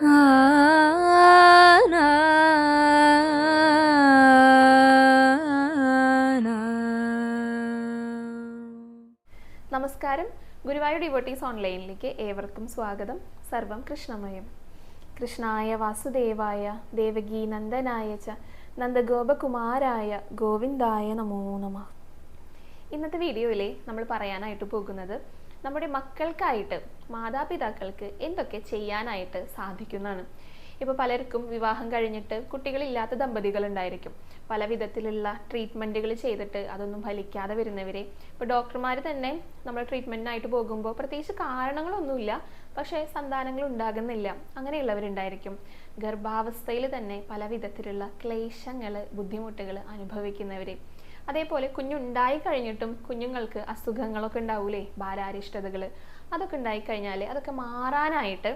നമസ്കാരം. ഗുരുവായൂർ ഡിവോട്ടീസ് ഓൺലൈനിലേക്ക് ഏവർക്കും സ്വാഗതം. സർവം കൃഷ്ണമയം. കൃഷ്ണായ വാസുദേവായ ദേവകീ നന്ദനായ ച നന്ദഗോപകുമാരായ ഗോവിന്ദായ നമോ നമ. ഇന്നത്തെ വീഡിയോയിലെ നമ്മൾ പറയാനായിട്ട് പോകുന്നത് നമ്മുടെ മക്കൾക്കായിട്ട് മാതാപിതാക്കൾക്ക് എന്തൊക്കെ ചെയ്യാനായിട്ട് സാധിക്കുന്നതാണ്. ഇപ്പോൾ പലർക്കും വിവാഹം കഴിഞ്ഞിട്ട് കുട്ടികളില്ലാത്ത ദമ്പതികൾ ഉണ്ടായിരിക്കും പല വിധത്തിലുള്ള ട്രീറ്റ്മെന്റുകൾ ചെയ്തിട്ട് അതൊന്നും ഫലിക്കാതെ വരുന്നവരെ. ഇപ്പോൾ ഡോക്ടർമാർ തന്നെ നമ്മൾ ട്രീറ്റ്മെന്റിനായിട്ട് പോകുമ്പോൾ പ്രത്യേകിച്ച് കാരണങ്ങളൊന്നുമില്ല. പക്ഷേ സന്താനങ്ങൾ ഉണ്ടാകുന്നില്ല. അങ്ങനെയുള്ളവരുണ്ടായിരിക്കും. ഗർഭാവസ്ഥയിൽ തന്നെ പല വിധത്തിലുള്ള ക്ലേശങ്ങൾ ബുദ്ധിമുട്ടുകൾ അനുഭവിക്കുന്നവർ അതേപോലെ കുഞ്ഞുണ്ടായി കഴിഞ്ഞിട്ടും കുഞ്ഞുങ്ങൾക്ക് അസുഖങ്ങളൊക്കെ ഉണ്ടാവൂലേ ബാലാരിഷ്ടതകൾ അതൊക്കെ ഉണ്ടായി കഴിഞ്ഞാൽ അതൊക്കെ മാറാനായിട്ട്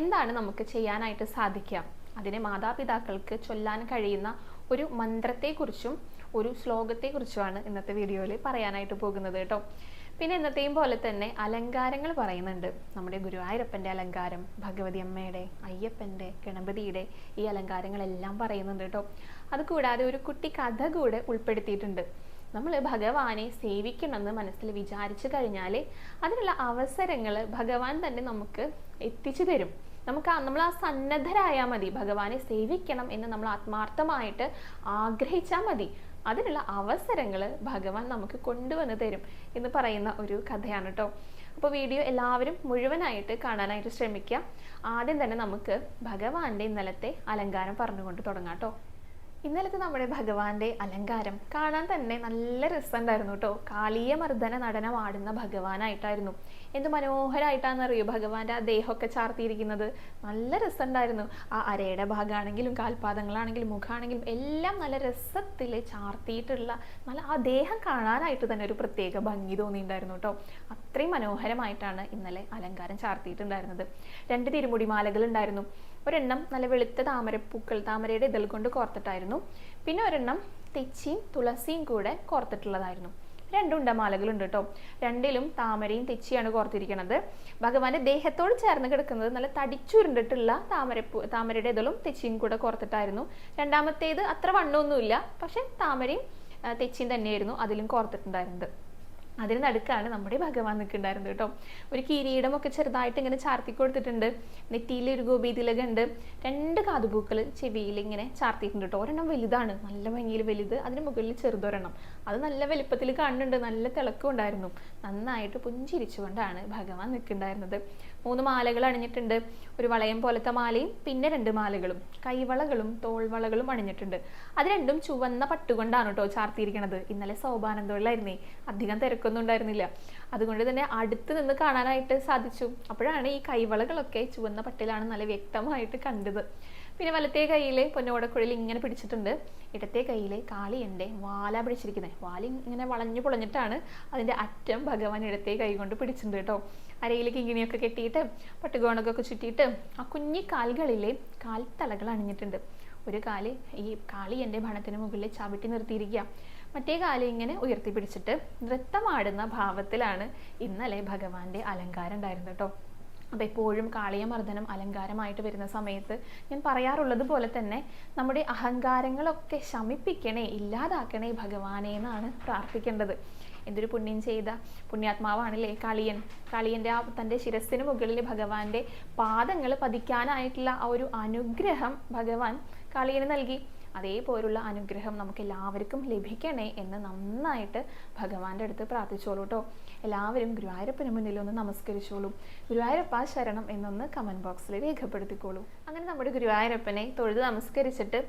എന്താണ് നമുക്ക് ചെയ്യാനായിട്ട് സാധിക്കുക? അതിനെ മാതാപിതാക്കൾക്ക് ചൊല്ലാൻ കഴിയുന്ന ഒരു മന്ത്രത്തെക്കുറിച്ചും ഒരു ശ്ലോകത്തെക്കുറിച്ചുമാണ് ഇന്നത്തെ വീഡിയോയിൽ പറയാനായിട്ട് പോകുന്നത് കേട്ടോ. പിന്നെ ഇന്നത്തെയും പോലെ തന്നെ അലങ്കാരങ്ങൾ പറയുന്നുണ്ട്. നമ്മുടെ ഗുരുവായൂരപ്പന്റെ അലങ്കാരം ഭഗവതി അമ്മയുടെ അയ്യപ്പന്റെ ഗണപതിയുടെ ഈ അലങ്കാരങ്ങളെല്ലാം പറയുന്നുണ്ട് കേട്ടോ. അതുകൂടാതെ ഒരു കുട്ടി കഥ കൂടെ ഉൾപ്പെടുത്തിയിട്ടുണ്ട്. നമ്മൾ ഭഗവാനെ സേവിക്കണമെന്ന് മനസ്സിൽ വിചാരിച്ചു കഴിഞ്ഞാൽ അതിനുള്ള അവസരങ്ങൾ ഭഗവാൻ തന്നെ നമുക്ക് എത്തിച്ചു തരും. നമുക്ക് നമ്മൾ ആ സന്നദ്ധരായാൽ മതി. ഭഗവാനെ സേവിക്കണം എന്ന് നമ്മൾ ആത്മാർത്ഥമായിട്ട് ആഗ്രഹിച്ചാൽ മതി. അതിനുള്ള അവസരങ്ങൾ ഭഗവാൻ നമുക്ക് കൊണ്ടുവന്ന് തരും എന്ന് പറയുന്ന ഒരു കഥയാണ് കേട്ടോ അപ്പോൾ വീഡിയോ എല്ലാവരും മുഴുവനായിട്ട് കാണാനായിട്ട് ശ്രമിക്കുക ആദ്യം തന്നെ നമുക്ക് ഭഗവാന്റെ ഇന്നലത്തെ അലങ്കാരം പറഞ്ഞുകൊണ്ട് തുടങ്ങാം കേട്ടോ ഇന്നലത്തെ നമ്മുടെ ഭഗവാന്റെ അലങ്കാരം കാണാൻ തന്നെ നല്ല രസമുണ്ടായിരുന്നു കേട്ടോ. കാളീയ മർദ്ദന നടനം ആടുന്ന ഭഗവാനായിട്ടായിരുന്നു. എന്ത് മനോഹരമായിട്ടാണെന്നറിയോ ഭഗവാന്റെ ആ ദേഹമൊക്കെ ചാർത്തിയിരിക്കുന്നത്? നല്ല രസമുണ്ടായിരുന്നു. ആ അരയുടെ ഭാഗമാണെങ്കിലും കാൽപാദങ്ങളാണെങ്കിലും മുഖമാണെങ്കിലും എല്ലാം നല്ല രസത്തിൽ ചാർത്തിയിട്ടുള്ള നല്ല ആ ദേഹം കാണാനായിട്ട് തന്നെ ഒരു പ്രത്യേക ഭംഗി തോന്നിയിട്ടുണ്ടായിരുന്നു കേട്ടോ. അത്രയും മനോഹരമായിട്ടാണ് ഇന്നലെ അലങ്കാരം ചാർത്തിയിട്ടുണ്ടായിരുന്നത്. രണ്ട് തിരുമുടി മാലകൾ ഉണ്ടായിരുന്നു ഒരെണ്ണം നല്ല വെളുത്ത താമരപ്പൂക്കൾ താമരയുടെ ഇതൾ കൊണ്ട് കോർത്തിട്ടായിരുന്നു. പിന്നെ ഒരെണ്ണം തെച്ചിയും തുളസിയും കൂടെ കോർത്തിട്ടുള്ളതായിരുന്നു. രണ്ടും ഉണ്ടമാലകളുണ്ട് കേട്ടോ രണ്ടിലും താമരയും തെച്ചിയാണ് കോർത്തിരിക്കുന്നത് ഭഗവാന്റെ ദേഹത്തോട് ചേർന്ന് കിടക്കുന്നത് നല്ല തടിച്ചുരുണ്ടിട്ടുള്ള താമരപ്പൂ താമരയുടെ ഇതളും തെച്ചിയും കൂടെ കോർത്തിട്ടായിരുന്നു. രണ്ടാമത്തേത് അത്ര വണ്ണമൊന്നുമില്ല. പക്ഷെ താമരയും തെച്ചിയും തന്നെയായിരുന്നു അതിലും കോർത്തിട്ടുണ്ടായിരുന്നത്. അതിന് നടുക്കാണ് നമ്മുടെ ഭഗവാൻ നിൽക്കുന്നുണ്ടായിരുന്നത് കേട്ടോ. ഒരു കിരീടമൊക്കെ ചെറുതായിട്ട് ഇങ്ങനെ ചാർത്തി കൊടുത്തിട്ടുണ്ട്. നെറ്റിയിൽ ഒരു ഗോപി ഉണ്ട്. രണ്ട് കാതുപൂക്കൾ ചെവിയിൽ ഇങ്ങനെ ചാർത്തിയിട്ടുണ്ട് കേട്ടോ. ഒരെണ്ണം വലുതാണ്. നല്ല ഭംഗിയിൽ വലുത് അതിന് മുകളിൽ ചെറുതൊരെണ്ണം. അത് നല്ല വലിപ്പത്തിൽ കാണുന്നുണ്ട്. നല്ല തിളക്കം ഉണ്ടായിരുന്നു. നന്നായിട്ട് പുഞ്ചിരിച്ചുകൊണ്ടാണ് ഭഗവാൻ നിൽക്കുന്നുണ്ടായിരുന്നത്. മൂന്ന് മാലകൾ അണിഞ്ഞിട്ടുണ്ട്. ഒരു വളയം പോലത്തെ മാലയും പിന്നെ രണ്ട് മാലകളും. കൈവളകളും തോൾവളകളും അണിഞ്ഞിട്ടുണ്ട്. അത് രണ്ടും ചുവന്ന പട്ടുകൊണ്ടാണ് കേട്ടോ ചാർത്തിയിരിക്കണത്. ഇന്നലെ സോപാനന്ദോളിലായിരുന്നേ അധികം തിരക്കൊന്നും ഉണ്ടായിരുന്നില്ല. അതുകൊണ്ട് തന്നെ അടുത്ത് നിന്ന് കാണാനായിട്ട് സാധിച്ചു. അപ്പോഴാണ് ഈ കൈവളകളൊക്കെ ചുവന്ന പട്ടിലാണ് നല്ല വ്യക്തമായിട്ട് കണ്ടത്. പിന്നെ വലത്തേ കയ്യിൽ പൊന്നോടക്കുഴൽ ഇങ്ങനെ പിടിച്ചിട്ടുണ്ട്. ഇടത്തെ കയ്യിൽ കാളിയന്റെ വാല പിടിച്ചിരിക്കുന്നത് വാലി ഇങ്ങനെ വളഞ്ഞു പൊളഞ്ഞിട്ടാണ് അതിന്റെ അറ്റം ഭഗവാൻ ഇടത്തെ കൈ കൊണ്ട് പിടിച്ചിട്ടുണ്ട് കേട്ടോ. അരയിലേക്ക് ഇങ്ങനെയൊക്കെ കെട്ടിയിട്ട് പട്ടുകോണൊക്കെ ചുറ്റിയിട്ട് ആ കുഞ്ഞി കാലുകളിലെ കാൽത്തലകൾ അണിഞ്ഞിട്ടുണ്ട്. ഒരു കാൽ ഈ കാളി എന്റെ ഭണത്തിന് മുകളിൽ ചവിട്ടി നിർത്തിയിരിക്കുക. മറ്റേ കാലം ഇങ്ങനെ ഉയർത്തി പിടിച്ചിട്ട് നൃത്തമാടുന്ന ഭാവത്തിലാണ് ഇന്നലെ ഭഗവാന്റെ അലങ്കാരം ഉണ്ടായിരുന്നത് കേട്ടോ. അപ്പോൾ എപ്പോഴും കാളിയമർദ്ദനം അലങ്കാരമായിട്ട് വരുന്ന സമയത്ത് ഞാൻ പറയാറുള്ളത് പോലെ തന്നെ നമ്മുടെ അഹങ്കാരങ്ങളൊക്കെ ശമിപ്പിക്കണേ ഇല്ലാതാക്കണേ ഭഗവാനെ എന്നാണ് പ്രാർത്ഥിക്കേണ്ടത്. എന്തൊരു പുണ്യം ചെയ്ത പുണ്യാത്മാവാണല്ലേ കളിയൻ. കളിയന്റെ ആ തന്റെ ശിരസ്സിന് മുകളിൽ ഭഗവാന്റെ പാദങ്ങൾ പതിക്കാനായിട്ടുള്ള ആ ഒരു അനുഗ്രഹം ഭഗവാൻ കളിയന് നൽകി. അതേപോലുള്ള അനുഗ്രഹം നമുക്ക് എല്ലാവർക്കും ലഭിക്കണേ എന്ന് നന്നായിട്ട് ഭഗവാന്റെ അടുത്ത് പ്രാർത്ഥിച്ചോളൂ കേട്ടോ എല്ലാവരും ഗുരുവായൂരപ്പന് മുന്നിൽ ഒന്ന് നമസ്കരിച്ചോളൂ. ഗുരുവായൂരപ്പ ശരണം എന്നൊന്ന് കമന്റ് ബോക്സിൽ രേഖപ്പെടുത്തിക്കോളൂ. അങ്ങനെ നമ്മുടെ ഗുരുവായൂരപ്പനെ തൊഴുത് നമസ്കരിച്ചിട്ട്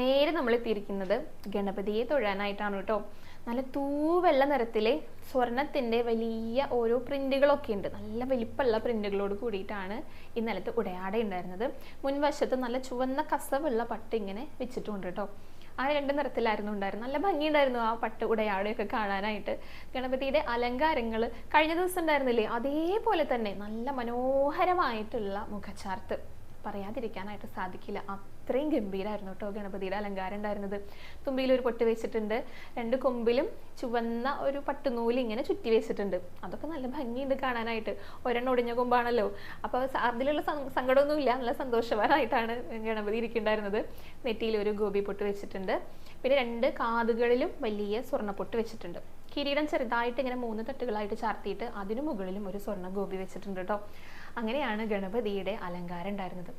നേരെ നമ്മൾ എത്തിയിരിക്കുന്നത് ഗണപതിയെ തൊഴാനായിട്ടാണ് കേട്ടോ നല്ല തൂവെള്ള നിറത്തിലെ സ്വർണത്തിന്റെ വലിയ ഓരോ പ്രിന്റുകളൊക്കെ ഉണ്ട്. നല്ല വലിപ്പമുള്ള പ്രിന്റുകളോട് കൂടിയിട്ടാണ് ഈ നിലത്ത് ഉടയാട ഉണ്ടായിരുന്നത്. മുൻവശത്ത് നല്ല ചുവന്ന കസവുള്ള പട്ട് ഇങ്ങനെ വെച്ചിട്ടുണ്ട് കേട്ടോ ആ രണ്ട് നിറത്തിലായിരുന്നു ഉണ്ടായിരുന്നു നല്ല ഭംഗിയുണ്ടായിരുന്നു ആ പട്ട് ഉടയാടയൊക്കെ കാണാനായിട്ട്. ഗണപതിയുടെ അലങ്കാരങ്ങൾ കഴിഞ്ഞ ദിവസം ഉണ്ടായിരുന്നില്ലേ? അതേപോലെ തന്നെ നല്ല മനോഹരമായിട്ടുള്ള മുഖചാർത്ത്. പറയാതിരിക്കാനായിട്ട് സാധിക്കില്ല. അത്രയും ഗംഭീരമായിരുന്നു കേട്ടോ ഗണപതിയുടെ അലങ്കാരം ഉണ്ടായിരുന്നത്. തുമ്പിയിൽ ഒരു പൊട്ട് വെച്ചിട്ടുണ്ട്. രണ്ട് കൊമ്പിലും ചുവന്ന ഒരു പട്ടുനൂൽ ഇങ്ങനെ ചുറ്റി വെച്ചിട്ടുണ്ട്. അതൊക്കെ നല്ല ഭംഗിയുണ്ട് കാണാനായിട്ട്. ഒരെണ്ണം ഒടിഞ്ഞ കൊമ്പാണല്ലോ. അപ്പോൾ അതിലുള്ള സങ്കടമൊന്നുമില്ല. നല്ല സന്തോഷവാനായിട്ടാണ് ഗണപതി ഇരിക്കുന്നുണ്ടായിരുന്നത്. നെറ്റിയിൽ ഒരു ഗോപി പൊട്ട് വെച്ചിട്ടുണ്ട്. പിന്നെ രണ്ട് കാതുകളിലും വലിയ സ്വർണപ്പൊട്ട് വെച്ചിട്ടുണ്ട്. കിരീടം ചെറുതായിട്ട് ഇങ്ങനെ മൂന്ന് തട്ടുകളായിട്ട് ചാർത്തിയിട്ട് അതിനു മുകളിലും ഒരു സ്വർണ ഗോപി വെച്ചിട്ടുണ്ട് കേട്ടോ. അങ്ങനെയാണ് ഗണപതിയുടെ അലങ്കാരം ഉണ്ടായിരുന്നത്.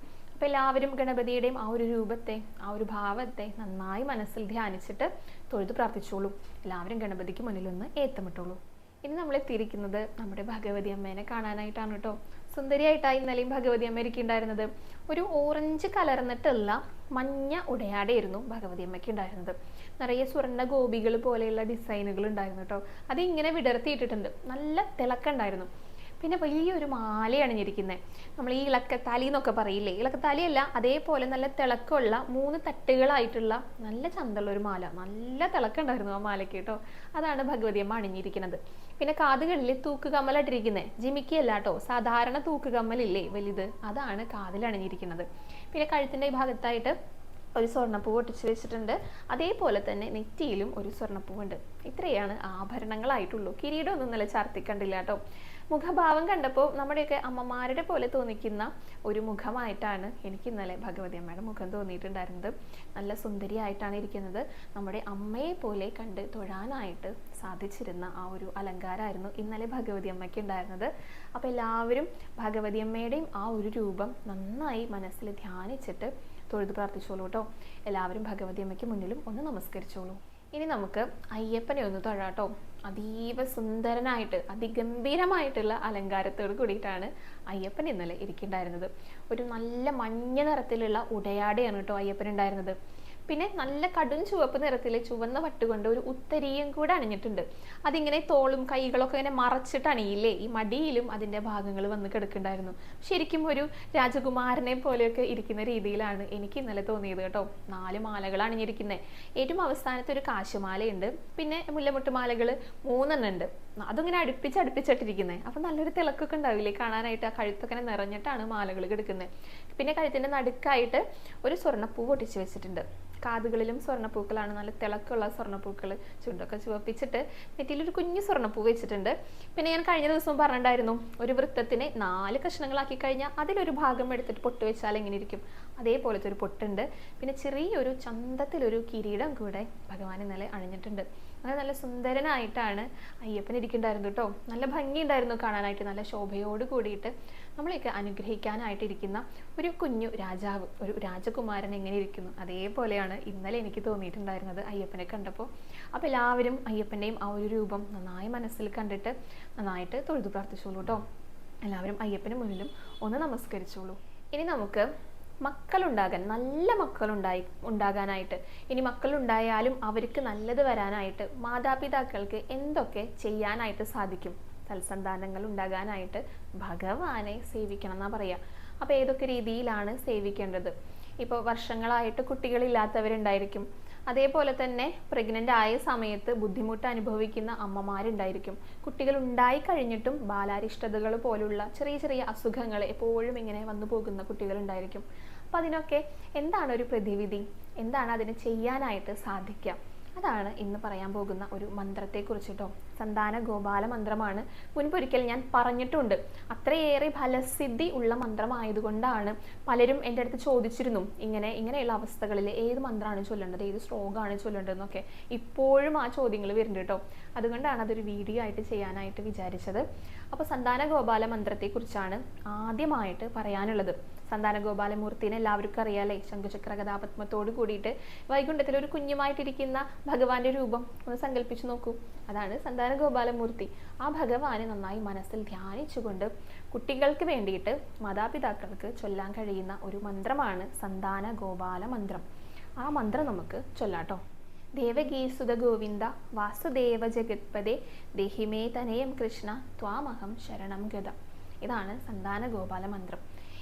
അപ്പോൾ എല്ലാവരും ഗണപതിയുടെയും ആ ഒരു രൂപത്തെ ആ ഒരു ഭാവത്തെ നന്നായി മനസ്സിൽ ധ്യാനിച്ചിട്ട് തൊഴുത് പ്രാർത്ഥിച്ചോളൂ. എല്ലാവരും ഗണപതിക്ക് മുന്നിലൊന്ന് ഏത്തമിട്ടോളൂ. ഇനി നമ്മൾ എത്തിയിരിക്കുന്നത് നമ്മുടെ ഭഗവതി അമ്മേനെ കാണാനായിട്ടാണ് കേട്ടോ. സുന്ദരിയായിട്ടാണ് ഇന്നലെയും ഭഗവതി അമ്മ ഇരിക്കുന്നുണ്ടായിരുന്നത്. ഒരു ഓറഞ്ച് കലർന്നിട്ടുള്ള മഞ്ഞ ഉടയാടയായിരുന്നു ഭഗവതി അമ്മയ്ക്ക് ഉണ്ടായിരുന്നത്. നിറയെ സ്വർണ ഗോപികൾ പോലെയുള്ള ഡിസൈനുകൾ ഉണ്ടായിരുന്നു കേട്ടോ. അത് ഇങ്ങനെ വിടർത്തിയിട്ടിട്ടുണ്ട്. നല്ല തിളക്കുണ്ടായിരുന്നു പിന്നെ വലിയൊരു മാല അണിഞ്ഞിരിക്കുന്നത് നമ്മൾ ഈ ഇളക്കത്താലി എന്നൊക്കെ പറയില്ലേ? ഇളക്കത്താലിയല്ല അതേപോലെ നല്ല തിളക്കമുള്ള മൂന്ന് തട്ടുകളായിട്ടുള്ള നല്ല ചന്തമുള്ള ഒരു മാല. നല്ല തിളക്കമുണ്ടായിരുന്നു ആ മാലയ്ക്ക് കേട്ടോ. അതാണ് ഭഗവതിയമ്മ അണിഞ്ഞിരിക്കുന്നത്. പിന്നെ കാതുകളിൽ കമ്മലായിട്ടിരിക്കുന്നത് ജിമിക്കിയല്ല കേട്ടോ. സാധാരണ തൂക്കുകമ്മലില്ലേ വലുത്? അതാണ് കാതിൽ അണിഞ്ഞിരിക്കുന്നത്. പിന്നെ കഴുത്തിന്റെ ഈ ഭാഗത്തായിട്ട് ഒരു സ്വർണപ്പൂവ് ഒട്ടിച്ച് വെച്ചിട്ടുണ്ട്. അതേപോലെ തന്നെ നെറ്റിയിലും ഒരു സ്വർണപ്പൂവുണ്ട്. ഇത്രയാണ് ആഭരണങ്ങളായിട്ടുള്ളൂ. കിരീടമൊന്നും നല്ല ചാർത്തി കണ്ടില്ല കേട്ടോ. മുഖഭാവം കണ്ടപ്പോൾ നമ്മുടെയൊക്കെ അമ്മമാരുടെ പോലെ തോന്നിക്കുന്ന ഒരു മുഖമായിട്ടാണ് എനിക്ക് ഇന്നലെ ഭഗവതി അമ്മയുടെ മുഖം തോന്നിയിട്ടുണ്ടായിരുന്നത്. നല്ല സുന്ദരിയായിട്ടാണ് ഇരിക്കുന്നത്. നമ്മുടെ അമ്മയെ പോലെ കണ്ട് തൊഴാനായിട്ട് സാധിച്ചിരുന്ന ആ ഒരു അലങ്കാരമായിരുന്നു ഇന്നലെ ഭഗവതി അമ്മയ്ക്ക് ഉണ്ടായിരുന്നത്. അപ്പോൾ എല്ലാവരും ഭഗവതി അമ്മയുടെയും ആ ഒരു രൂപം നന്നായി മനസ്സിൽ ധ്യാനിച്ചിട്ട് തൊഴുത് പ്രാർത്ഥിച്ചോളൂ കേട്ടോ. എല്ലാവരും ഭഗവതി അമ്മയ്ക്ക് മുന്നിലും ഒന്ന് നമസ്കരിച്ചോളൂ. ഇനി നമുക്ക് അയ്യപ്പനെ ഒന്ന് തൊഴാട്ടോ അതീവ സുന്ദരനായിട്ട് അതിഗംഭീരമായിട്ടുള്ള അലങ്കാരത്തോട് കൂടിയിട്ടാണ് അയ്യപ്പൻ ഇന്നലെ ഇരിക്കുന്നുണ്ടായിരുന്നത് ഒരു നല്ല മഞ്ഞ നിറത്തിലുള്ള ഉടയാടയാണ് കേട്ടോ അയ്യപ്പൻ ഉണ്ടായിരുന്നത്. പിന്നെ നല്ല കടും ചുവപ്പ് നിറത്തിലെ ചുവന്ന പട്ടുകൊണ്ട് ഒരു ഉത്തരീയം കൂടെ അണിഞ്ഞിട്ടുണ്ട്. അതിങ്ങനെ തോളും കൈകളൊക്കെ ഇങ്ങനെ മറച്ചിട്ട് അണിയില്ലേ? ഈ മടിയിലും അതിന്റെ ഭാഗങ്ങൾ വന്ന് കിടക്കുന്നുണ്ടായിരുന്നു. ശരിക്കും ഒരു രാജകുമാരനെ പോലെയൊക്കെ ഇരിക്കുന്ന രീതിയിലാണ് എനിക്ക് ഇന്നലെ തോന്നിയത് കേട്ടോ. നാല് മാലകൾ അണിഞ്ഞിരിക്കുന്നത് ഏറ്റവും അവസാനത്തെ ഒരു കാശുമാലയുണ്ട്. പിന്നെ മുല്ലമുട്ട് മാലകൾ മൂന്നെണ്ണം ഉണ്ട്. അതിങ്ങനെ അടുപ്പിച്ച് അടുപ്പിച്ചിട്ടിരിക്കുന്നത് അപ്പം നല്ലൊരു തിളക്കൊക്കെ ഉണ്ടാവില്ലേ? കാണാനായിട്ട് ആ കഴുത്തൊക്കെ നിറഞ്ഞിട്ടാണ് മാലകൾ കിടക്കുന്നത് പിന്നെ കഴുത്തിന്റെ നടുക്കായിട്ട് ഒരു സ്വർണപ്പൂ പൊട്ടിച്ച് വെച്ചിട്ടുണ്ട്. കാതുകളിലും സ്വർണപ്പൂക്കളാണ്. നല്ല തിളക്കമുള്ള സ്വർണപ്പൂക്കൾ ചുണ്ടൊക്കെ ചുവപ്പിച്ചിട്ട് നെറ്റിയിലൊരു കുഞ്ഞു സ്വർണപ്പൂ വെച്ചിട്ടുണ്ട്. പിന്നെ ഞാൻ കഴിഞ്ഞ ദിവസം പറഞ്ഞിട്ടുണ്ടായിരുന്നു ഒരു വൃത്തത്തിനെ നാല് കഷ്ണങ്ങളാക്കി കഴിഞ്ഞാൽ അതിലൊരു ഭാഗം എടുത്തിട്ട് പൊട്ട് വെച്ചാൽ എങ്ങനെ ഇരിക്കും? അതേപോലത്തെ ഒരു പൊട്ടുണ്ട്. പിന്നെ ചെറിയൊരു ചന്തത്തിലൊരു കിരീടം കൂടെ ഭഗവാൻ ഇന്നലെ അണിഞ്ഞിട്ടുണ്ട്. അങ്ങനെ നല്ല സുന്ദരനായിട്ടാണ് അയ്യപ്പൻ ഇരിക്കുന്നുണ്ടായിരുന്നു കേട്ടോ. നല്ല ഭംഗിയുണ്ടായിരുന്നു കാണാനായിട്ട് നല്ല ശോഭയോട് കൂടിയിട്ട് നമ്മളെയൊക്കെ അനുഗ്രഹിക്കാനായിട്ട് ഇരിക്കുന്ന ഒരു കുഞ്ഞു രാജാവ് ഒരു രാജകുമാരൻ എങ്ങനെ ഇരിക്കുന്നു? അതേപോലെയാണ് ഇന്നലെ എനിക്ക് തോന്നിയിട്ടുണ്ടായിരുന്നത് അയ്യപ്പനെ കണ്ടപ്പോൾ. അപ്പോൾ എല്ലാവരും അയ്യപ്പന്റെയും ആ ഒരു രൂപം നന്നായി മനസ്സിൽ കണ്ടിട്ട് നന്നായിട്ട് തൊഴുതു പ്രാർത്ഥിച്ചോളൂ കേട്ടോ. എല്ലാവരും അയ്യപ്പന് മുന്നിലും ഒന്ന് നമസ്കരിച്ചോളൂ. ഇനി നമുക്ക് മക്കളുണ്ടാകാൻ നല്ല മക്കളുണ്ടായി ഉണ്ടാകാനായിട്ട്. ഇനി മക്കളുണ്ടായാലും അവർക്ക് നല്ലത് വരാനായിട്ട് മാതാപിതാക്കൾക്ക് എന്തൊക്കെ ചെയ്യാനായിട്ട് സാധിക്കും? സൽസന്താനങ്ങൾ ഉണ്ടാകാനായിട്ട് ഭഗവാനെ സേവിക്കണം എന്നാ പറയാ. അപ്പോൾ ഏതൊക്കെ രീതിയിലാണ് സേവിക്കേണ്ടത്? ഇപ്പോൾ വർഷങ്ങളായിട്ട് കുട്ടികളില്ലാത്തവരുണ്ടായിരിക്കും. അതേപോലെ തന്നെ പ്രഗ്നന്റ് ആയ സമയത്ത് ബുദ്ധിമുട്ട് അനുഭവിക്കുന്ന അമ്മമാരുണ്ടായിരിക്കും. കുട്ടികൾ ഉണ്ടായി കഴിഞ്ഞിട്ടും ബാലാരിഷ്ടതകൾ പോലുള്ള ചെറിയ ചെറിയ അസുഖങ്ങൾ എപ്പോഴും ഇങ്ങനെ വന്നു പോകുന്ന കുട്ടികളുണ്ടായിരിക്കും. അപ്പം അതിനൊക്കെ എന്താണ് ഒരു പ്രതിവിധി? എന്താണ് അതിന് ചെയ്യാനായിട്ട് സാധിക്കുക? അതാണ് ഇന്ന് പറയാൻ പോകുന്ന ഒരു മന്ത്രത്തെ കുറിച്ചിട്ടോ സന്താന ഗോപാല മന്ത്രമാണ് മുൻപൊരിക്കൽ ഞാൻ പറഞ്ഞിട്ടുണ്ട്. അത്രയേറെ ഫലസിദ്ധി ഉള്ള മന്ത്രമായതുകൊണ്ടാണ് പലരും എന്റെ അടുത്ത് ചോദിച്ചിരുന്നു. ഇങ്ങനെ ഇങ്ങനെയുള്ള അവസ്ഥകളിൽ ഏത് മന്ത്രമാണ് ചൊല്ലേണ്ടത്? ഏത് ശ്ലോകമാണ് ചൊല്ലേണ്ടതെന്നൊക്കെ ഇപ്പോഴും ആ ചോദ്യങ്ങൾ വരുന്നുണ്ട് കേട്ടോ. അതുകൊണ്ടാണ് അതൊരു വീഡിയോ ആയിട്ട് ചെയ്യാനായിട്ട് വിചാരിച്ചത്. അപ്പോൾ സന്താന ഗോപാല മന്ത്രത്തെക്കുറിച്ചാണ് ആദ്യമായിട്ട് പറയാനുള്ളത്. സന്താന ഗോപാലമൂർത്തിനെ എല്ലാവർക്കും അറിയാലേ ശംഖുചക്ര കഥാപത്മത്തോട് കൂടിയിട്ട് വൈകുണ്ഠത്തിൽ ഒരു കുഞ്ഞുമായിട്ടിരിക്കുന്ന ഭഗവാന്റെ രൂപം ഒന്ന് സങ്കല്പിച്ചു നോക്കൂ. അതാണ് സന്താന ഗോപാലമൂർത്തി ആ ഭഗവാനെ നന്നായി മനസ്സിൽ ധ്യാനിച്ചുകൊണ്ട് കുട്ടികൾക്ക് വേണ്ടിയിട്ട് മാതാപിതാക്കൾക്ക് ചൊല്ലാൻ കഴിയുന്ന ഒരു മന്ത്രമാണ് സന്താന ഗോപാല മന്ത്രം ആ മന്ത്രം നമുക്ക് ചൊല്ലാട്ടോ. ദേവകീസുത ഗോവിന്ദ വാസുദേവ ജഗത്പദേ ദേഹിമേ തനയം കൃഷ്ണ ത്വാമഹം ശരണം ഗത ഇതാണ് സന്താന ഗോപാല മന്ത്രം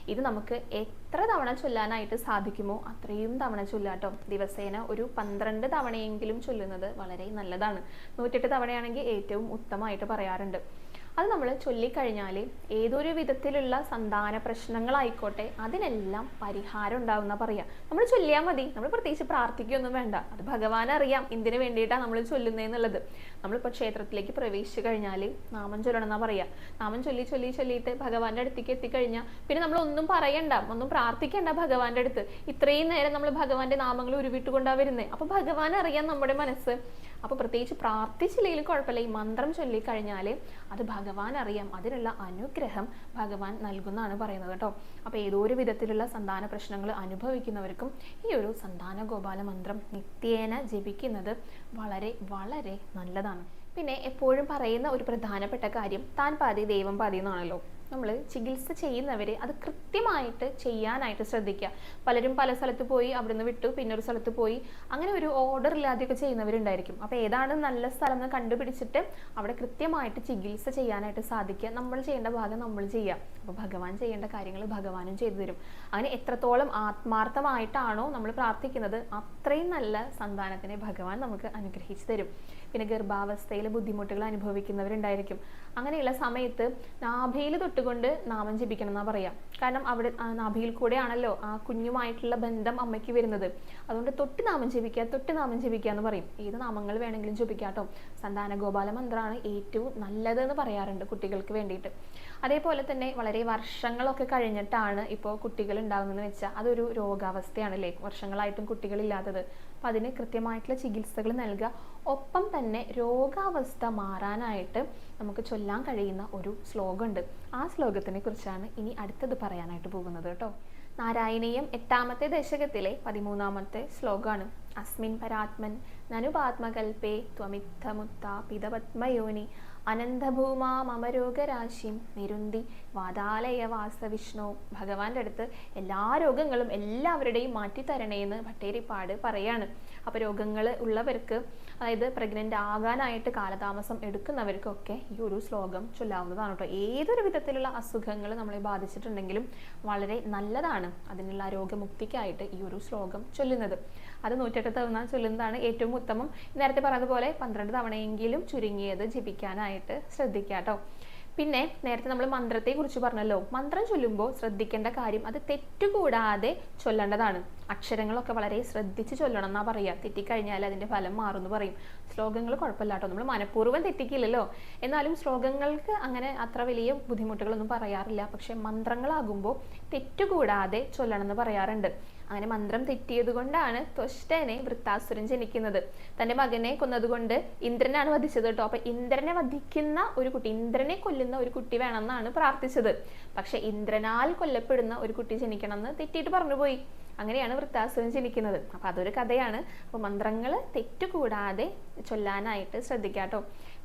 ഇത് നമുക്ക് എത്ര തവണ ചൊല്ലാനായിട്ട് സാധിക്കുമോ അത്രയും തവണ ചൊല്ലാട്ടോ. ദിവസേന ഒരു പന്ത്രണ്ട് തവണയെങ്കിലും ചൊല്ലുന്നത് വളരെ നല്ലതാണ്. നൂറ്റെട്ട് തവണയാണെങ്കിൽ ഏറ്റവും ഉത്തമമായിട്ട് പറയാറുണ്ട്. അത് നമ്മൾ ചൊല്ലിക്കഴിഞ്ഞാൽ ഏതൊരു വിധത്തിലുള്ള സന്താന പ്രശ്നങ്ങളായിക്കോട്ടെ അതിനെല്ലാം പരിഹാരം ഉണ്ടാവുന്ന പറയാം നമ്മൾ ചൊല്ലിയാൽ മതി. നമ്മൾ പ്രത്യേകിച്ച് പ്രാർത്ഥിക്കുകയൊന്നും വേണ്ട. അത് ഭഗവാൻ അറിയാം. എന്തിനു വേണ്ടിയിട്ടാണ് നമ്മൾ ചൊല്ലുന്നതെന്നുള്ളത് നമ്മളിപ്പോൾ ക്ഷേത്രത്തിലേക്ക് പ്രവേശിച്ചു കഴിഞ്ഞാൽ നാമം ചൊല്ലണം എന്നാ പറയാം നാമം ചൊല്ലി ചൊല്ലി ചൊല്ലിയിട്ട് ഭഗവാന്റെ അടുത്തേക്ക് എത്തിക്കഴിഞ്ഞാൽ പിന്നെ നമ്മൾ ഒന്നും പറയണ്ട. ഒന്നും പ്രാർത്ഥിക്കേണ്ട ഭഗവാന്റെ അടുത്ത്. ഇത്രയും നേരം നമ്മൾ ഭഗവാന്റെ നാമങ്ങൾ ഉരുവിട്ട് വരുന്നത്. അപ്പൊ ഭഗവാൻ അറിയാം നമ്മുടെ മനസ്സ് അപ്പൊ പ്രത്യേകിച്ച് പ്രാർത്ഥിച്ചില്ലെങ്കിലും കുഴപ്പമില്ല. ഈ മന്ത്രം ചൊല്ലിക്കഴിഞ്ഞാൽ അത് ഭഗവാൻ അറിയാം. അതിനുള്ള അനുഗ്രഹം ഭഗവാൻ നൽകുന്നതാണ് പറയുന്നത് കേട്ടോ. അപ്പോൾ ഏതോ ഒരു വിധത്തിലുള്ള സന്താന പ്രശ്നങ്ങൾ അനുഭവിക്കുന്നവർക്കും ഈ ഒരു സന്താന ഗോപാല മന്ത്രം നിത്യേന ജപിക്കുന്നത് വളരെ വളരെ നല്ലതാണ്. പിന്നെ എപ്പോഴും പറയുന്ന ഒരു പ്രധാനപ്പെട്ട കാര്യം താൻ പാതി ദൈവം പാതി എന്നാണല്ലോ നമ്മൾ ചികിത്സ ചെയ്യുന്നവർ അത് കൃത്യമായിട്ട് ചെയ്യാനായിട്ട് ശ്രദ്ധിക്കുക. പലരും പല സ്ഥലത്ത് പോയി അവിടുന്ന് വിട്ടു പിന്നെ ഒരു സ്ഥലത്ത് പോയി. അങ്ങനെ ഒരു ഓർഡർ ഇല്ലാതെയൊക്കെ ചെയ്യുന്നവരുണ്ടായിരിക്കും. അപ്പോൾ ഏതാണ് നല്ല സ്ഥലം എന്ന് കണ്ടുപിടിച്ചിട്ട് അവിടെ കൃത്യമായിട്ട് ചികിത്സ ചെയ്യാനായിട്ട് സാധിക്കുക. നമ്മൾ ചെയ്യേണ്ട ഭാഗം നമ്മൾ ചെയ്യുക. അപ്പോൾ ഭഗവാൻ ചെയ്യേണ്ട കാര്യങ്ങൾ ഭഗവാനും ചെയ്തു തരും. അങ്ങനെ എത്രത്തോളം ആത്മാർത്ഥമായിട്ടാണോ നമ്മൾ പ്രാർത്ഥിക്കുന്നത് അത്രയും നല്ല സന്താനത്തിനെ ഭഗവാൻ നമുക്ക് അനുഗ്രഹിച്ചു തരും. പിന്നെ ഗർഭാവസ്ഥയിൽ ബുദ്ധിമുട്ടുകൾ അനുഭവിക്കുന്നവരുണ്ടായിരിക്കും. അങ്ങനെയുള്ള സമയത്ത് നാഭിയിൽ തൊട്ടുകൊണ്ട് നാമം ജപിക്കണം എന്നാ പറയാം. കാരണം അവിടെ നാഭയിൽ കൂടെയാണല്ലോ ആ കുഞ്ഞുമായിട്ടുള്ള ബന്ധം അമ്മയ്ക്ക് വരുന്നത്. അതുകൊണ്ട് തൊട്ട് നാമം ജപിക്കുക തൊട്ട് നാമം ജപിക്കുക എന്ന് പറയും. ഏത് നാമങ്ങൾ വേണമെങ്കിലും ജപിക്കാട്ടോ സന്താന ഗോപാല മന്ത്രമാണ് ഏറ്റവും നല്ലത് എന്ന് പറയാറുണ്ട് കുട്ടികൾക്ക് വേണ്ടിയിട്ട്. അതേപോലെ തന്നെ വളരെ വർഷങ്ങളൊക്കെ കഴിഞ്ഞിട്ടാണ് ഇപ്പോൾ കുട്ടികൾ ഉണ്ടാകുന്നതെന്ന് വെച്ചാൽ അതൊരു രോഗാവസ്ഥയാണ് അല്ലേ വർഷങ്ങളായിട്ടും കുട്ടികളില്ലാത്തത് അപ്പം അതിന് കൃത്യമായിട്ടുള്ള ചികിത്സകൾ നൽകുക. ഒപ്പം തന്നെ രോഗാവസ്ഥ മാറാനായിട്ട് നമുക്ക് ചൊല്ലാൻ കഴിയുന്ന ഒരു ശ്ലോകമുണ്ട്. ആ ശ്ലോകത്തിനെ കുറിച്ചാണ് ഇനി അടുത്തത് പറയാനായിട്ട് പോകുന്നത് കേട്ടോ. നാരായണീയം എട്ടാമത്തെ ദശകത്തിലെ പതിമൂന്നാമത്തെ ശ്ലോകമാണ്. അസ്മിൻ പരാത്മൻ നനുപാത്മകൽപേ അനന്തഭൂമാമരോഗരാശിം നിരുന്തി വാതാലയ വാസവിഷ്ണു. ഭഗവാന്റെ അടുത്ത് എല്ലാ രോഗങ്ങളും എല്ലാവരുടെയും മാറ്റിത്തരണേന്ന് ഭട്ടേരിപ്പാട് പറയാണ്. അപ്പോൾ രോഗങ്ങൾ ഉള്ളവർക്ക് അതായത് പ്രഗ്നന്റ് ആകാനായിട്ട് കാലതാമസം എടുക്കുന്നവർക്കൊക്കെ ഈ ഒരു ശ്ലോകം ചൊല്ലാവുന്നതാണ് കേട്ടോ. ഏതൊരു വിധത്തിലുള്ള അസുഖങ്ങൾ നമ്മളെ ബാധിച്ചിട്ടുണ്ടെങ്കിലും വളരെ നല്ലതാണ് അതിനുള്ള രോഗമുക്തിക്കായിട്ട് ഈ ഒരു ശ്ലോകം ചൊല്ലുന്നത്. അത് നൂറ്റെട്ട് തവണ ചൊല്ലുന്നതാണ് ഏറ്റവും ഉത്തമം. നേരത്തെ പറഞ്ഞതുപോലെ പന്ത്രണ്ട് തവണയെങ്കിലും ചുരുങ്ങിയത് ജപിക്കാനായിട്ട് ശ്രദ്ധിക്കുക കേട്ടോ പിന്നെ നേരത്തെ നമ്മൾ മന്ത്രത്തെ കുറിച്ച് പറഞ്ഞല്ലോ. മന്ത്രം ചൊല്ലുമ്പോൾ ശ്രദ്ധിക്കേണ്ട കാര്യം അത് തെറ്റുകൂടാതെ ചൊല്ലേണ്ടതാണ്. അക്ഷരങ്ങളൊക്കെ വളരെ ശ്രദ്ധിച്ച് ചൊല്ലണം എന്നാ പറയുക തെറ്റിക്കഴിഞ്ഞാൽ അതിന്റെ ഫലം മാറും എന്ന് പറയും. ശ്ലോകങ്ങൾ കുഴപ്പമില്ലാട്ടോ നമ്മൾ മനഃപൂർവം തെറ്റിക്കില്ലല്ലോ. എന്നാലും ശ്ലോകങ്ങൾക്ക് അങ്ങനെ അത്ര വലിയ ബുദ്ധിമുട്ടുകളൊന്നും പറയാറില്ല. പക്ഷെ മന്ത്രങ്ങളാകുമ്പോൾ തെറ്റുകൂടാതെ ചൊല്ലണം എന്ന് പറയാറുണ്ട്. അങ്ങനെ മന്ത്രം തെറ്റിയത് കൊണ്ടാണ് ത്വഷ്ടനെ വൃത്താസുരൻ ജനിക്കുന്നത്. തന്റെ മകനെ കൊന്നതുകൊണ്ട് ഇന്ദ്രനാണ് വധിച്ചത് കേട്ടോ. അപ്പൊ ഇന്ദ്രനെ വധിക്കുന്ന ഒരു കുട്ടി ഇന്ദ്രനെ കൊല്ലുന്ന ഒരു കുട്ടി വേണമെന്നാണ് പ്രാർത്ഥിച്ചത്. പക്ഷെ ഇന്ദ്രനാൽ കൊല്ലപ്പെടുന്ന ഒരു കുട്ടി ജനിക്കണം എന്ന് തെറ്റിയിട്ട് പറഞ്ഞുപോയി. അങ്ങനെയാണ് വൃത്താസുരൻ ജനിക്കുന്നത്. അപ്പൊ അതൊരു കഥയാണ്. അപ്പൊ മന്ത്രങ്ങൾ തെറ്റുകൂടാതെ ചൊല്ലാനായിട്ട് ശ്രദ്ധിക്കാട്ടോ.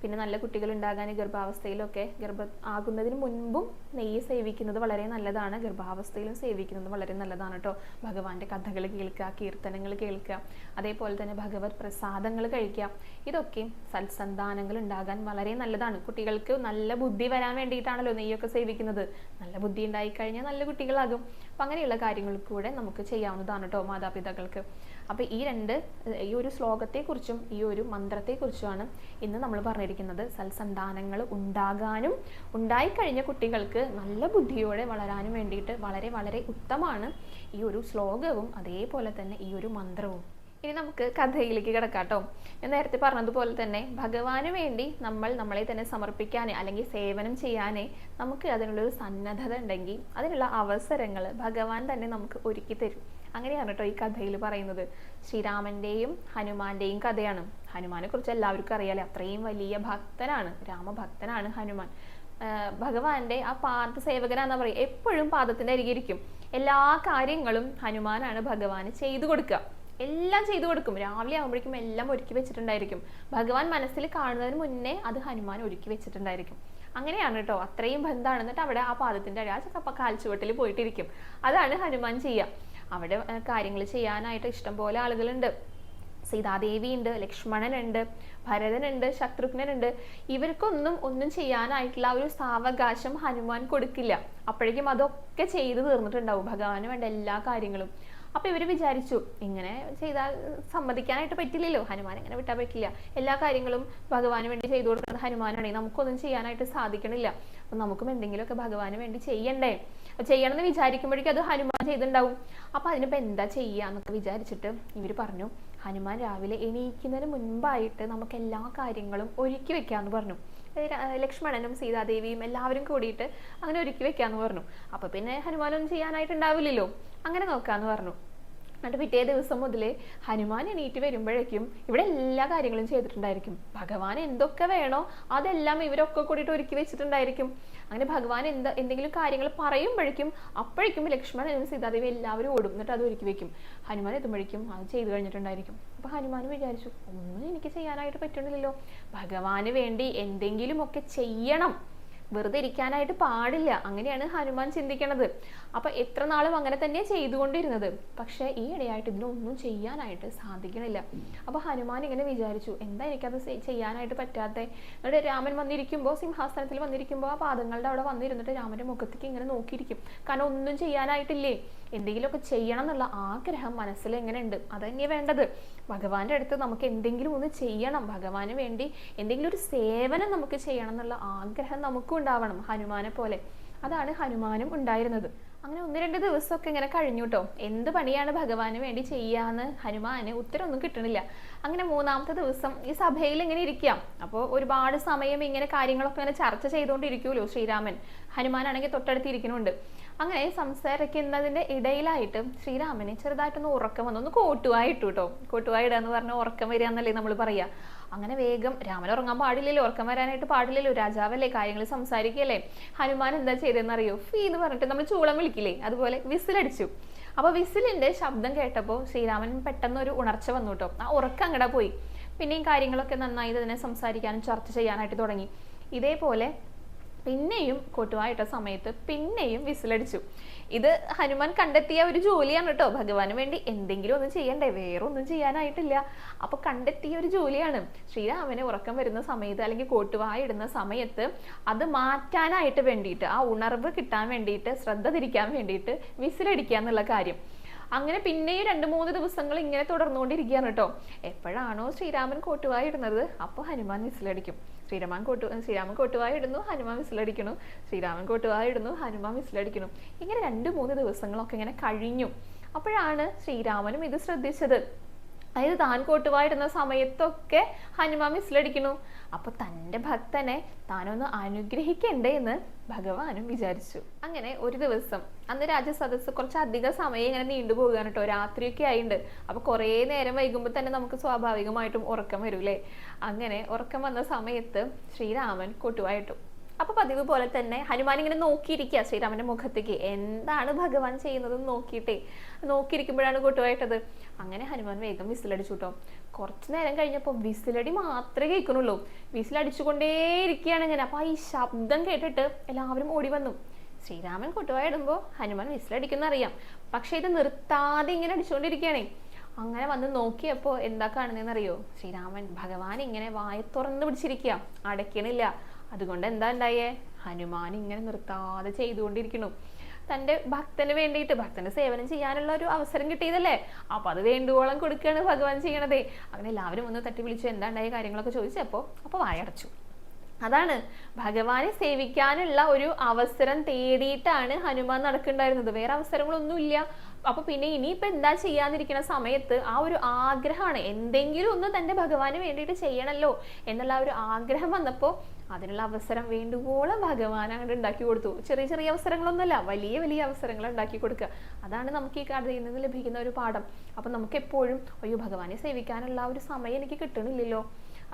പിന്നെ നല്ല കുട്ടികൾ ഉണ്ടാകാൻ ഗർഭാവസ്ഥയിലൊക്കെ ഗർഭ ആകുന്നതിന് മുൻപും നെയ്യ് സേവിക്കുന്നത് വളരെ നല്ലതാണ്. ഗർഭാവസ്ഥയിലും സേവിക്കുന്നത് വളരെ നല്ലതാണ് കേട്ടോ ഭഗവാന്റെ കഥകൾ കേൾക്കുക കീർത്തനങ്ങൾ കേൾക്കുക അതേപോലെ തന്നെ ഭഗവത് പ്രസാദങ്ങൾ കഴിക്കുക. ഇതൊക്കെ സത്സന്ധാനങ്ങൾ ഉണ്ടാകാൻ വളരെ നല്ലതാണ്. കുട്ടികൾക്ക് നല്ല ബുദ്ധി വരാൻ വേണ്ടിയിട്ടാണല്ലോ നെയ്യൊക്കെ സേവിക്കുന്നത്. നല്ല ബുദ്ധി ഉണ്ടായിക്കഴിഞ്ഞാൽ നല്ല കുട്ടികളാകും. അപ്പം അങ്ങനെയുള്ള കാര്യങ്ങൾ കൂടെ നമുക്ക് ചെയ്യാവുന്നതാണ് കേട്ടോ മാതാപിതാക്കൾക്ക്. അപ്പോൾ ഈ രണ്ട് ഈ ഒരു ശ്ലോകത്തെക്കുറിച്ചും ഈ ഒരു മന്ത്രത്തെ മന്ത്രത്തെക്കുറിച്ചുമാണ് ഇന്ന് നമ്മൾ പറഞ്ഞിരിക്കുന്നത്. സൽസന്താനങ്ങൾ ഉണ്ടാകാനും ഉണ്ടായിക്കഴിഞ്ഞ കുട്ടികൾക്ക് നല്ല ബുദ്ധിയോടെ വളരാനും വേണ്ടിയിട്ട് വളരെ വളരെ ഉത്തമമാണ് ഈ ഒരു ശ്ലോകവും അതേപോലെ തന്നെ ഈ ഒരു മന്ത്രവും. ഇനി നമുക്ക് കഥയിലേക്ക് കിടക്കാട്ടോ. ഞാൻ നേരത്തെ പറഞ്ഞതുപോലെ തന്നെ ഭഗവാന് വേണ്ടി നമ്മൾ നമ്മളെ തന്നെ സമർപ്പിക്കാനേ അല്ലെങ്കിൽ സേവനം ചെയ്യാനേ നമുക്ക് അതിനുള്ളൊരു സന്നദ്ധത ഉണ്ടെങ്കിൽ അതിനുള്ള അവസരങ്ങൾ ഭഗവാൻ തന്നെ നമുക്ക് ഒരുക്കി തരും. അങ്ങനെയാണ് കേട്ടോ ഈ കഥയിൽ പറയുന്നത്. ശ്രീരാമന്റെയും ഹനുമാന്റെയും കഥയാണ്. ഹനുമാനെ കുറിച്ച് എല്ലാവർക്കും അറിയാലേ അത്രയും വലിയ ഭക്തനാണ് രാമഭക്തനാണ് ഹനുമാൻ. ഭഗവാന്റെ ആ പാദ സേവകനാന്ന് പറയും എപ്പോഴും പാദത്തിന്റെ അരികിരിക്കും. എല്ലാ കാര്യങ്ങളും ഹനുമാനാണ് ഭഗവാന് ചെയ്തു കൊടുക്കുക. എല്ലാം ചെയ്തു കൊടുക്കും. രാവിലെ ആകുമ്പോഴേക്കും എല്ലാം ഒരുക്കി വെച്ചിട്ടുണ്ടായിരിക്കും. ഭഗവാൻ മനസ്സിൽ കാണുന്നതിന് മുന്നേ അത് ഹനുമാൻ ഒരുക്കി വെച്ചിട്ടുണ്ടായിരിക്കും. അങ്ങനെയാണ് കേട്ടോ. അത്രയും ബന്ധമാണ് എന്നിട്ട് അവിടെ ആ പാദത്തിന്റെ അടി ആ ചക്ക കാൽച്ചുവട്ടിൽ പോയിട്ടിരിക്കും. അതാണ് ഹനുമാൻ ചെയ്യുക. അവിടെ കാര്യങ്ങൾ ചെയ്യാനായിട്ട് ഇഷ്ടംപോലെ ആളുകളുണ്ട്. സീതാദേവി ഉണ്ട് ലക്ഷ്മണനുണ്ട് ഭരതനുണ്ട് ശത്രുഘ്നനുണ്ട്. ഇവർക്കൊന്നും ഒന്നും ചെയ്യാനായിട്ടുള്ള ഒരു സാവകാശം ഹനുമാൻ കൊടുക്കില്ല. അപ്പോഴേക്കും അതൊക്കെ ചെയ്തു തീർന്നിട്ടുണ്ടാവും. ഭഗവാന് വേണ്ട എല്ലാ കാര്യങ്ങളും. അപ്പൊ ഇവർ വിചാരിച്ചു ഇങ്ങനെ ചെയ്താൽ സമ്മതിക്കാനായിട്ട് പറ്റില്ലല്ലോ. ഹനുമാൻ ഇങ്ങനെ വിട്ടാൽ പറ്റില്ല? എല്ലാ കാര്യങ്ങളും ഭഗവാന് വേണ്ടി ചെയ്തു കൊടുക്കുന്നത് ഹനുമാനാണെങ്കിൽ നമുക്കൊന്നും ചെയ്യാനായിട്ട് സാധിക്കണില്ല. അപ്പം നമുക്കും എന്തെങ്കിലുമൊക്കെ ഭഗവാന് വേണ്ടി ചെയ്യണ്ടേ? അപ്പോൾ ചെയ്യണമെന്ന് വിചാരിക്കുമ്പോഴേക്കും അത് ഹനുമാൻ ചെയ്തിട്ടുണ്ടാവും. അപ്പോൾ അതിനിപ്പോൾ എന്താ ചെയ്യുക എന്നൊക്കെ വിചാരിച്ചിട്ട് ഇവർ പറഞ്ഞു ഹനുമാൻ രാവിലെ എണീക്കുന്നതിന് മുൻപായിട്ട് നമുക്ക് എല്ലാ കാര്യങ്ങളും ഒരുക്കി വെക്കാന്ന് പറഞ്ഞു. ലക്ഷ്മണനും സീതാദേവിയും എല്ലാവരും കൂടിയിട്ട് അങ്ങനെ ഒരുക്കി വെക്കാന്ന് പറഞ്ഞു. അപ്പോൾ പിന്നെ ഹനുമാനൊന്നും ചെയ്യാനായിട്ടുണ്ടാവില്ലല്ലോ. അങ്ങനെ നോക്കാന്ന് പറഞ്ഞു. എന്നിട്ട് പിറ്റേ ദിവസം മുതൽ ഹനുമാൻ എണീറ്റ് വരുമ്പോഴേക്കും ഇവിടെ എല്ലാ കാര്യങ്ങളും ചെയ്തിട്ടുണ്ടായിരിക്കും. ഭഗവാൻ എന്തൊക്കെ വേണോ അതെല്ലാം ഇവരൊക്കെ കൂടിയിട്ട് ഒരുക്കി വെച്ചിട്ടുണ്ടായിരിക്കും. അങ്ങനെ ഭഗവാൻ എന്താ എന്തെങ്കിലും കാര്യങ്ങൾ പറയുമ്പോഴേക്കും അപ്പോഴേക്കും ലക്ഷ്മണനും സീതാദേവി എല്ലാവരും ഓടും. എന്നിട്ട് അത് ഒരുക്കി വെക്കും. ഹനുമാൻ എത്തുമ്പോഴേക്കും അത് ചെയ്തു കഴിഞ്ഞിട്ടുണ്ടായിരിക്കും. അപ്പൊ ഹനുമാൻ വിചാരിച്ചു ഒന്നും എനിക്ക് ചെയ്യാനായിട്ട് പറ്റുന്നില്ലല്ലോ ഭഗവാന് വേണ്ടി എന്തെങ്കിലുമൊക്കെ ചെയ്യണം. വെറുതെ ഇരിക്കാനായിട്ട് പാടില്ല. അങ്ങനെയാണ് ഹനുമാൻ ചിന്തിക്കണത്. അപ്പൊ എത്ര നാളും അങ്ങനെ തന്നെ ചെയ്തുകൊണ്ടിരുന്നത്. പക്ഷെ ഈ ഇടയായിട്ട് ഇതിനൊന്നും ചെയ്യാനായിട്ട് സാധിക്കണില്ല. അപ്പൊ ഹനുമാൻ ഇങ്ങനെ വിചാരിച്ചു എന്താ എനിക്കത് ചെയ്യാനായിട്ട് പറ്റാത്ത? എന്നിട്ട് രാമൻ വന്നിരിക്കുമ്പോൾ സിംഹാസനത്തിൽ വന്നിരിക്കുമ്പോൾ ആ പാദങ്ങളുടെ അവിടെ വന്നിരുന്നിട്ട് രാമന്റെ മുഖത്തേക്ക് ഇങ്ങനെ നോക്കിയിരിക്കും. കാരണം ഒന്നും ചെയ്യാനായിട്ടില്ലേ? എന്തെങ്കിലുമൊക്കെ ചെയ്യണം എന്നുള്ള ആഗ്രഹം മനസ്സിൽ എങ്ങനെ ഉണ്ട് അത് തന്നെയാണ് വേണ്ടത്. ഭഗവാന്റെ അടുത്ത് നമുക്ക് എന്തെങ്കിലും ഒന്ന് ചെയ്യണം. ഭഗവാന് വേണ്ടി എന്തെങ്കിലും ഒരു സേവനം നമുക്ക് ചെയ്യണം എന്നുള്ള ആഗ്രഹം നമുക്കും ഉണ്ടാവണം ഹനുമാനെ പോലെ. അതാണ് ഹനുമാനും ഉണ്ടായിരുന്നത്. അങ്ങനെ ഒന്ന് രണ്ട് ദിവസമൊക്കെ ഇങ്ങനെ കഴിഞ്ഞു കേട്ടോ എന്ത് പണിയാണ് ഭഗവാന് വേണ്ടി ചെയ്യാന്ന് ഹനുമാന് ഉത്തരമൊന്നും കിട്ടണില്ല. അങ്ങനെ മൂന്നാമത്തെ ദിവസം ഈ സഭയിൽ ഇങ്ങനെ ഇരിക്കാം. അപ്പോൾ ഒരുപാട് സമയം ഇങ്ങനെ കാര്യങ്ങളൊക്കെ ഇങ്ങനെ ചർച്ച ചെയ്തുകൊണ്ടിരിക്കുമല്ലോ ശ്രീരാമൻ. ഹനുമാനാണെങ്കിൽ തൊട്ടടുത്ത് ഇരിക്കുന്നുണ്ട്. അങ്ങനെ സംസാരിക്കുന്നതിന്റെ ഇടയിലായിട്ട് ശ്രീരാമന് ചെറുതായിട്ടൊന്ന് ഉറക്കം വന്നു. ഒന്ന് കോട്ടുവായിട്ടു കേട്ടോ കോട്ടുവായിടുക എന്ന് പറഞ്ഞാൽ ഉറക്കം വരിക എന്നല്ലേ നമ്മൾ പറയാ. അങ്ങനെ വേഗം രാമൻ ഉറങ്ങാൻ പാടില്ലല്ലോ. ഉറക്കം വരാനായിട്ട് പാടില്ലല്ലോ. രാജാവല്ലേ കാര്യങ്ങൾ സംസാരിക്കല്ലേ? ഹനുമാൻ എന്താ ചെയ്തതെന്ന് അറിയോ ഫീ എന്ന് പറഞ്ഞിട്ട് നമ്മൾ ചൂളം വിളിക്കില്ലേ? അതുപോലെ വിസിലടിച്ചു. അപ്പൊ വിസിലിന്റെ ശബ്ദം കേട്ടപ്പോൾ ശ്രീരാമൻ പെട്ടെന്ന് ഒരു ഉണർച്ച വന്നു കേട്ടോ ആ ഉറക്കം അങ്ങടെ പോയി. പിന്നെയും കാര്യങ്ങളൊക്കെ നന്നായി ഇതിനെ സംസാരിക്കാനും ചർച്ച ചെയ്യാനായിട്ട് തുടങ്ങി. ഇതേപോലെ പിന്നെയും കൊട്ടുവായിട്ട സമയത്ത് പിന്നെയും വിസിലടിച്ചു. ഇത് ഹനുമാൻ കണ്ടെത്തിയ ഒരു ജോലിയാണ് കേട്ടോ ഭഗവാന് വേണ്ടി എന്തെങ്കിലും ഒന്നും ചെയ്യണ്ടേ? വേറൊന്നും ചെയ്യാനായിട്ടില്ല. അപ്പൊ കണ്ടെത്തിയ ഒരു ജോലിയാണ്. ശ്രീരാമന് ഉറക്കം വരുന്ന സമയത്ത് അല്ലെങ്കിൽ കോട്ടുവായ ഇടുന്ന സമയത്ത് അത് മാറ്റാനായിട്ട് വേണ്ടിയിട്ട് ആ ഉണർവ് കിട്ടാൻ വേണ്ടിയിട്ട് ശ്രദ്ധ തിരിക്കാൻ വേണ്ടിയിട്ട് വിസിലടിക്കുക എന്നുള്ള കാര്യം. അങ്ങനെ പിന്നെയും രണ്ട് മൂന്ന് ദിവസങ്ങൾ ഇങ്ങനെ തുടർന്നുകൊണ്ടിരിക്കുകയാണ് കേട്ടോ എപ്പോഴാണോ ശ്രീരാമൻ കോട്ടുവായി ഇടുന്നത്? അപ്പോൾ ഹനുമാൻ വിസിലടിക്കും. ശ്രീരാമൻ കോട്ടു ശ്രീരാമൻ കോട്ടുവായി ഇടുന്നു ഹനുമാൻ വിസിലടിക്കുന്നു ശ്രീരാമൻ കോട്ടുവായി ഇടുന്നു ഹനുമാൻ വിസിലടിക്കുന്നു. ഇങ്ങനെ രണ്ട് മൂന്ന് ദിവസങ്ങളൊക്കെ ഇങ്ങനെ കഴിഞ്ഞു. അപ്പോഴാണ് ശ്രീരാമനും ഇത് ശ്രദ്ധിച്ചത്. അതായത് താൻ കോട്ടുവായിടുന്ന സമയത്തൊക്കെ ഹനുമാൻ വിസിലടിക്കുന്നു. അപ്പൊ തന്റെ ഭക്തനെ താനൊന്ന് അനുഗ്രഹിക്കണ്ടേ എന്ന് ഭഗവാനും വിചാരിച്ചു. അങ്ങനെ ഒരു ദിവസം അന്ന് രാജസദസ് കുറച്ച് അധിക സമയം ഇങ്ങനെ നീണ്ടുപോകുകയാണ് കേട്ടോ. രാത്രിയൊക്കെ ആയിണ്ട്. അപ്പൊ കുറേ നേരം വൈകുമ്പോൾ തന്നെ നമുക്ക് സ്വാഭാവികമായിട്ടും ഉറക്കം വരൂലേ അങ്ങനെ ഉറക്കം വന്ന സമയത്ത് ശ്രീരാമൻ കൊട്ടുവായിട്ടു. അപ്പൊ പതിവ് പോലെ തന്നെ ഹനുമാൻ ഇങ്ങനെ നോക്കിയിരിക്കുക ശ്രീരാമന്റെ മുഖത്തേക്ക്. എന്താണ് ഭഗവാൻ ചെയ്യുന്നത് നോക്കിയിട്ടേ. നോക്കിയിരിക്കുമ്പോഴാണ് കൊട്ടുവായിട്ടത് അങ്ങനെ ഹനുമാൻ വേഗം വിസിലടിച്ചു കേട്ടോ കുറച്ചു നേരം കഴിഞ്ഞപ്പോൾ വിസിലടി മാത്രമേ കേൾക്കുന്നുള്ളൂ. വിസിലടിച്ചുകൊണ്ടേയിരിക്കുകയാണ് ഇങ്ങനെ. അപ്പൊ ഈ ശബ്ദം കേട്ടിട്ട് എല്ലാവരും ഓടി വന്നു. ശ്രീരാമൻ കൊട്ടുവായിടുമ്പോൾ ഹനുമാൻ വിസിലടിക്കുന്ന അറിയാം. പക്ഷെ ഇത് നിർത്താതെ ഇങ്ങനെ അടിച്ചുകൊണ്ടിരിക്കുകയാണേ. അങ്ങനെ വന്ന് നോക്കിയപ്പോൾ എന്താ കാണുന്നതെന്ന് അറിയോ ശ്രീരാമൻ ഭഗവാൻ ഇങ്ങനെ വായ തുറന്നു പിടിച്ചിരിക്കുക അടയ്ക്കണില്ല. അതുകൊണ്ട് എന്താ ഉണ്ടായേ? ഹനുമാൻ ഇങ്ങനെ നിർത്താതെ ചെയ്തുകൊണ്ടിരിക്കുന്നു. തന്റെ ഭക്തന് വേണ്ടിയിട്ട് ഭക്തന് സേവനം ചെയ്യാനുള്ള ഒരു അവസരം കിട്ടിയതല്ലേ? അപ്പൊ അത് വേണ്ടുവോളം കൊടുക്കുകയാണ് ഭഗവാൻ ചെയ്യണതേ. അങ്ങനെ എല്ലാവരും ഒന്ന് തട്ടി വിളിച്ചു എന്താ ഉണ്ടായ കാര്യങ്ങളൊക്കെ ചോദിച്ചപ്പോൾ അപ്പോൾ വായടച്ചു. അതാണ് ഭഗവാനെ സേവിക്കാനുള്ള ഒരു അവസരം തേടിയിട്ടാണ് ഹനുമാൻ നടക്കുന്നുണ്ടായിരുന്നത്. വേറെ അവസരങ്ങളൊന്നുമില്ല അപ്പൊ പിന്നെ ഇനിയിപ്പോ എന്താ ചെയ്യാതിരിക്കുന്ന സമയത്ത് ആ ഒരു ആഗ്രഹമാണ്. എന്തെങ്കിലും ഒന്ന് തന്റെ ഭഗവാന് വേണ്ടിയിട്ട് ചെയ്യണല്ലോ എന്നുള്ള ആ ഒരു ആഗ്രഹം വന്നപ്പോൾ അതിനുള്ള അവസരം വേണ്ടുവോളം ഭഗവാൻ അങ്ങോട്ട് ഉണ്ടാക്കി കൊടുത്തു. ചെറിയ ചെറിയ അവസരങ്ങളൊന്നുമല്ല വലിയ വലിയ അവസരങ്ങൾ ഉണ്ടാക്കി കൊടുക്കുക. അതാണ് നമുക്ക് ഈ കഥയിൽ നിന്ന് ലഭിക്കുന്ന ഒരു പാഠം. അപ്പൊ നമുക്ക് എപ്പോഴും അയ്യോ ഭഗവാനെ സേവിക്കാനുള്ള ഒരു സമയം എനിക്ക് കിട്ടണില്ലല്ലോ.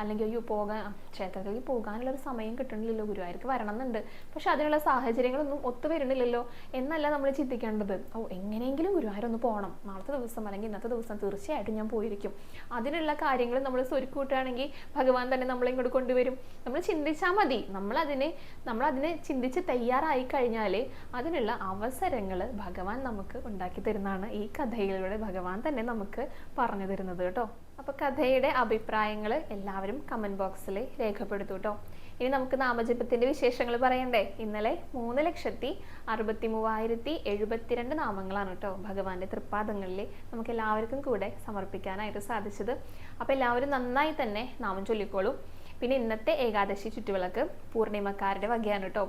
അല്ലെങ്കിൽ അയ്യോ പോകാൻ ക്ഷേത്രത്തിൽ പോകാനുള്ള ഒരു സമയം കിട്ടണില്ലല്ലോ ഗുരുവായൂർക്ക് വരണം എന്നുണ്ട് പക്ഷെ അതിനുള്ള സാഹചര്യങ്ങളൊന്നും ഒത്തു വരുന്നില്ലല്ലോ എന്നല്ല നമ്മൾ ചിന്തിക്കേണ്ടത്. ഓ എങ്ങനെയെങ്കിലും ഗുരുവായൂർ ഒന്ന് പോകണം നാളത്തെ ദിവസം അല്ലെങ്കിൽ ഇന്നത്തെ ദിവസം തീർച്ചയായിട്ടും ഞാൻ പോയിരിക്കും. അതിനുള്ള കാര്യങ്ങൾ നമ്മൾ സ്വരുക്കി കൂട്ടുകയാണെങ്കിൽ ഭഗവാൻ തന്നെ നമ്മളെ ഇങ്ങോട്ട് കൊണ്ടുവരും. നമ്മൾ ചിന്തിച്ചാൽ മതി. നമ്മളതിനെ നമ്മളതിനെ ചിന്തിച്ച് തയ്യാറായി കഴിഞ്ഞാൽ അതിനുള്ള അവസരങ്ങൾ ഭഗവാൻ നമുക്ക് ഉണ്ടാക്കി തരുന്നതാണ് ഈ കഥയിലൂടെ ഭഗവാൻ തന്നെ നമുക്ക് പറഞ്ഞു തരുന്നത് കേട്ടോ. അപ്പോൾ കഥയുടെ അഭിപ്രായങ്ങൾ എല്ലാവരും കമന്റ് ബോക്സിൽ രേഖപ്പെടുത്തൂ കേട്ടോ ഇനി നമുക്ക് നാമജപത്തിന്റെ വിശേഷങ്ങൾ പറയണ്ടേ? ഇന്നലെ മൂന്ന് ലക്ഷത്തി അറുപത്തി മൂവായിരത്തി എഴുപത്തിരണ്ട് നാമങ്ങളാണ് കേട്ടോ ഭഗവാന്റെ തൃപ്പാദങ്ങളിൽ നമുക്ക് എല്ലാവർക്കും കൂടെ സമർപ്പിക്കാനായിട്ട് സാധിച്ചത്. അപ്പോൾ എല്ലാവരും നന്നായി തന്നെ നാമം ചൊല്ലിക്കോളും. പിന്നെ ഇന്നത്തെ ഏകാദശി ചുറ്റുവിളക്ക് പൂർണിമക്കാരുടെ വകയാണ് കേട്ടോ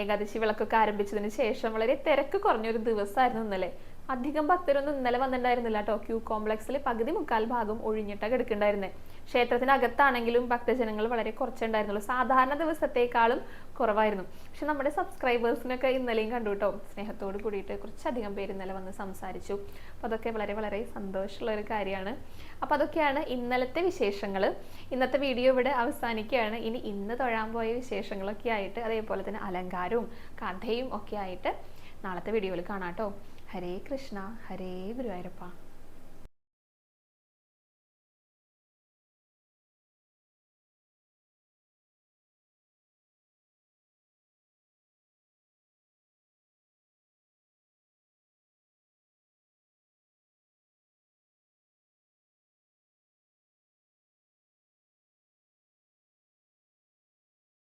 ഏകാദശി വിളക്കൊക്കെ ആരംഭിച്ചതിന് ശേഷം വളരെ തിരക്ക് കുറഞ്ഞൊരു ദിവസമായിരുന്നു ഇന്നലെ. അധികം ഭക്തരൊന്നും ഇന്നലെ വന്നിട്ടുണ്ടായിരുന്നില്ല കേട്ടോ. ക്യൂ കോംപ്ലക്സിൽ പകുതി മുക്കാൽ ഭാഗം ഒഴിഞ്ഞിട്ടാണ് കിടക്കുന്നുണ്ടായിരുന്നത് ക്ഷേത്രത്തിനകത്താണെങ്കിലും ഭക്തജനങ്ങൾ വളരെ കുറച്ചുണ്ടായിരുന്നുള്ളൂ. സാധാരണ ദിവസത്തേക്കാളും കുറവായിരുന്നു. പക്ഷെ നമ്മുടെ സബ്സ്ക്രൈബേഴ്സിനൊക്കെ ഇന്നലെയും കണ്ടു കേട്ടോ. സ്നേഹത്തോട് കൂടിയിട്ട് കുറച്ചധികം പേര് ഇന്നലെ വന്ന് സംസാരിച്ചു. അപ്പോൾ അതൊക്കെ വളരെ വളരെ സന്തോഷമുള്ള ഒരു കാര്യമാണ്. അപ്പോൾ അതൊക്കെയാണ് ഇന്നലത്തെ വിശേഷങ്ങൾ. ഇന്നത്തെ വീഡിയോ ഇവിടെ അവസാനിക്കുകയാണ്. ഇനി ഇന്ന് തൊഴാൻ പോയ വിശേഷങ്ങളൊക്കെ ആയിട്ട് അതേപോലെ തന്നെ അലങ്കാരവും കഥയും ഒക്കെ ആയിട്ട് നാളത്തെ വീഡിയോയിൽ കാണാം കേട്ടോ. ഹരേ കൃഷ്ണ ഹരേ ഗുരുവായൂരപ്പ.